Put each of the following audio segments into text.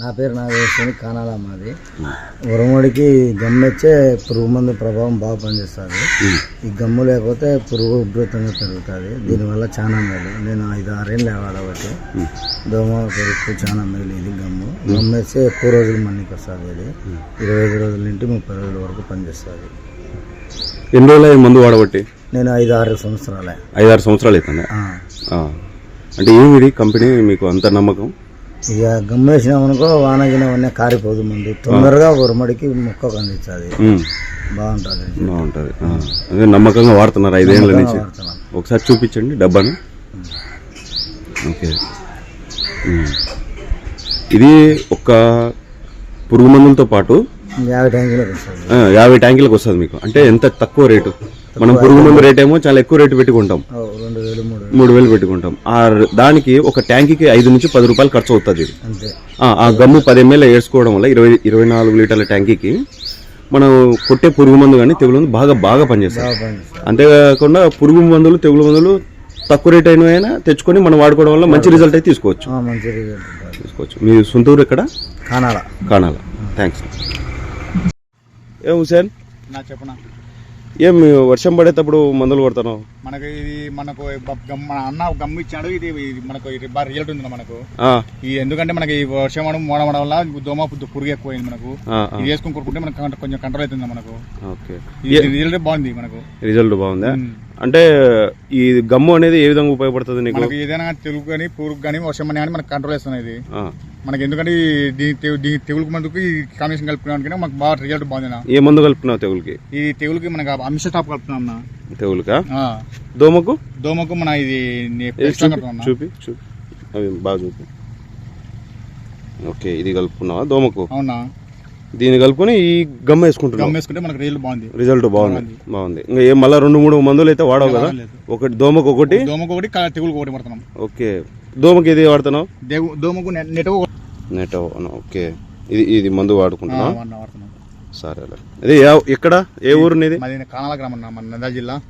నా పేరు నాగేశ్వరి కానాల మాది. ఉరముడికి గమ్మెచ్చే పురుగు మందు ప్రభావం బాగా పనిచేస్తుంది. ఈ గమ్ము లేకపోతే పురుగు ఉధృతంగా పెరుగుతుంది. దీనివల్ల చాలా మేలు. నేను ఐదు ఆరేళ్ళు లేవాలి కాబట్టి దోమ పెరుగు చాలా మేలు ఇది గమ్ము. గమ్మెచ్చే ఎక్కువ రోజులు మన్నికి వస్తుంది ఇది. ఇరవై ఐదు రోజుల నుండి ముప్పై రోజుల వరకు పనిచేస్తుంది. ఎన్ని రోజులు మందు వాడబట్టి? నేను ఐదు ఆరు సంవత్సరాలే. ఐదారు సంవత్సరాలు అవుతుంది? ఆ. అంటే ఏమిది కంపెనీ మీకు అంత నమ్మకం? ఇక గమ్మేసినామనుకో వానగిన అవన్నీ కారిపోదు ముందు. తొందరగా ఉరమడికి మొక్కకు అందించాలి ఉమ్, బాగుంటుంది. బాగుంటుంది. అదే నమ్మకంగా వాడుతున్నారు ఐదేళ్ళ నుంచి. ఒకసారి చూపించండి డబ్బాను. ఓకే. ఇది ఒక పురుగు మందులతో పాటు యాభై ట్యాంకులకు వస్తుంది. యాభై ట్యాంకులకు వస్తుంది మీకు. అంటే ఎంత తక్కువ రేటు? మనం పురుగు మందు రేట్ ఏమో చాలా ఎక్కువ రేటు పెట్టుకుంటాం. ఓ, రెండు వేలు మూడు వేలు. మూడు వేలు పెట్టుకుంటాం. ఆ ర- దానికి ఒక ట్యాంకీకి ఐదు నుంచి పది రూపాయలు ఖర్చు అవుతుంది ఇది. అంతే. ఆ, ఆ గమ్ము పది ఎంఎల్ వేసుకోవడం వల్ల ఇరవై ఇరవై నాలుగు లీటర్ల ట్యాంకీకి మనం కొట్టే పురుగు మందు కానీ తెగులు మందు బాగా బాగా పనిచేస్తాయి బాగా పనిచేస్తుంది. అంతేకాకుండా పురుగు మందులు తెగులు మందులు తక్కువ రేట్ అయినా తెచ్చుకొని మనం వాడుకోవడం వల్ల మంచి రిజల్ట్ అయితే తీసుకోవచ్చు. ఆ, మంచి రిజల్ట్ ఉంటుంది. తీసుకోవచ్చు. మీ సొంతూరు ఎక్కడ? కానాల. కానాల. థ్యాంక్స్ ఏ హుసేన్ నా చెప్పనా? ఏం వర్షం పడేటప్పుడు మందులు కొడతాను? మనకు ఇది మనకు గమ్- మన అన్న గమ్ము ఇచ్చాడు ఇది ఇది మనకు ఇది బాగా రిజల్ట్ ఉంది మనకు. ఇది ఎందుకంటే మనకి ఈ వర్షం మోడడం వల్ల దోమ పుద్దు పురుగు ఎక్కువైంది మనకు. ఇది వేసుకొని కొట్టుకుంటే మనకు కొంచెం- కొంచెం కంట్రోల్ అవుతుంది మనకు. ఓకే. ఇది రిజల్ట్ బాగుంది మనకు. రిజల్ట్ బాగుందా? ఉమ్. అంటే ఈ గమ్ము అనేది ఏ విధంగా ఉపయోగపడుతుంది నీకు మనకి ఏదైనా తెలుగు కానీ పురుగు కానీ వర్షం కానీ మనకు కంట్రోల్ చేస్తుంది ఇది. మనకి ఎందుకంటే ఈ దీ- తె- దీ తెగులుకు మందుకు ఈ కాంబినేషన్ కలుపుకోవడానికి మనకు బాగా రిజల్ట్ బాగుంది. ఏ మందు కలుపుతున్నావు తెగులకి ఈ తెగులుకి మనకు అమిష టాప్ కలుపుతున్నాం. తెగులుకా. దోమకు దోమకు మన ఇది. చూపి చూపి అవి బాగా చూపి ఓకే ఇది కలుపుకున్నావా దోమకు అవునా దీన్ని కలుపుకొని ఈ గమ్మ వేసుకుంటున్నావు గమ్ వేసుకుంటే మనకు రిజల్ట్ బాగుంది. రిజల్ట్ బాగుంది. బాగుంది. ఇంకా ఏం మళ్ళీ రెండు మూడు మందులు అయితే వాడవు కదా. ఒకటి దోమకు ఒకటి? దోమకు ఒకటి తెగులుకు ఒకటి పడుతున్నాం ఓకే. దోమకి ఇది వాడుతున్నావు? దోమకు నెట్ ఓకే. ఇది ఇది మందు వాడుతున్నాం సరే అదే ఏ- ఊరు కానాల గ్రామం అన్న, మన జిల్లా.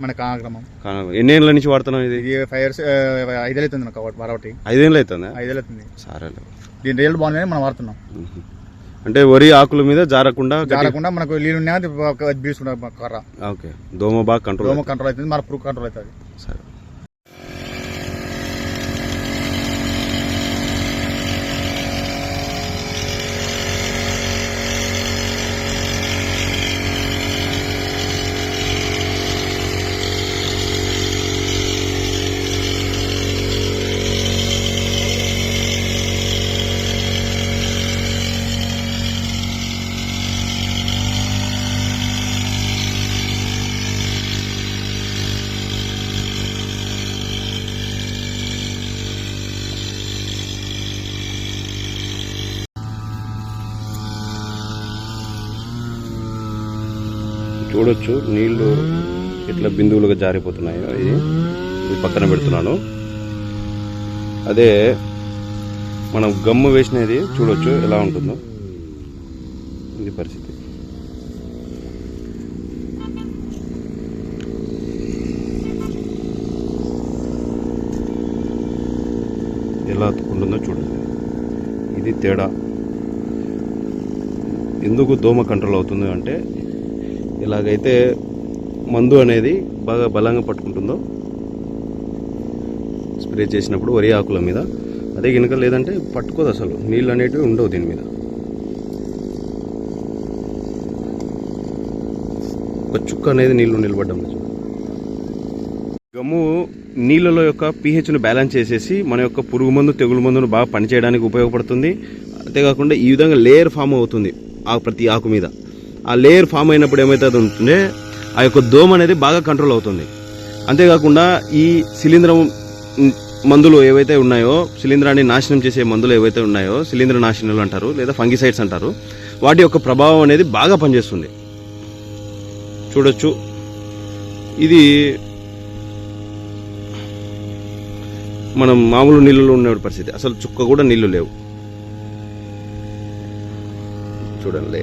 మన కానాల గ్రామం. కానా- ఎన్ని ఏళ్ళ నుంచి వాడుతున్నావు ఇది? ఇది ఫైవ్ ఇయర్స్ ఐదేళ్ళు అవుతుంది నాకు వారొకటి ఐదేళ్ళు అవుతుందా? ఐదేళ్ళు అవుతుంది. సరే దీని రిజల్ట్ బాగుందని మనం వాడుతున్నాం. అంటే వరి ఆకుల మీద జారకుండా జారకుండా మనకు నీళ్ళు కర్ర. ఓకే. దోమ బాగా కంట్రోల్ దోమ కంట్రోల్ అవుతుంది మన పురుగు కంట్రోల్ అవుతుంది. సరే. చూడొచ్చు నీళ్ళు ఎట్లా బిందువులుగా జారిపోతున్నాయో ఇది. ఇది పక్కన పెడుతున్నాను. అదే మనం గమ్ము వేసినది చూడొచ్చు ఎలా ఉంటుందో. ఇది పరిస్థితి. ఎలా ఉంటుందో చూడండి. ఇది తేడా. ఎందుకు దోమ కంట్రోల్ అవుతుంది అంటే ఇలాగైతే మందు అనేది బాగా బలంగా పట్టుకుంటుందో స్ప్రే చేసినప్పుడు వరి ఆకుల మీద. అదే కనుక లేదంటే పట్టుకోదు అసలు. నీళ్ళు అనేటివి ఉండవు దీని మీద. ఒక చుక్క అనేది నీళ్ళు నిలబడ్డం గమ్ము నీళ్ళలో యొక్క పీహెచ్ను బ్యాలెన్స్ చేసేసి మన యొక్క పురుగు మందు తెగులు మందును బాగా పనిచేయడానికి ఉపయోగపడుతుంది. అంతేకాకుండా ఈ విధంగా లేయర్ ఫామ్ అవుతుంది ఆ ప్రతి ఆకు మీద. ఆ లేయర్ ఫామ్ అయినప్పుడు ఏమవుతుంది ఉంటుంటే ఆ యొక్క దోమ అనేది బాగా కంట్రోల్ అవుతుంది. అంతేకాకుండా ఈ శిలీంధ్రం మందులు ఏవైతే ఉన్నాయో శిలీంధ్రాన్ని నాశనం చేసే మందులు ఏవైతే ఉన్నాయో శిలీంద్ర నాశనాలు అంటారు లేదా ఫంగిసైడ్స్ అంటారు వాటి యొక్క ప్రభావం అనేది బాగా పనిచేస్తుంది. చూడొచ్చు. ఇది మనం మామూలు నీళ్ళలో ఉన్న పరిస్థితి. అసలు చుక్క కూడా నీళ్ళు లేవు. చూడండి.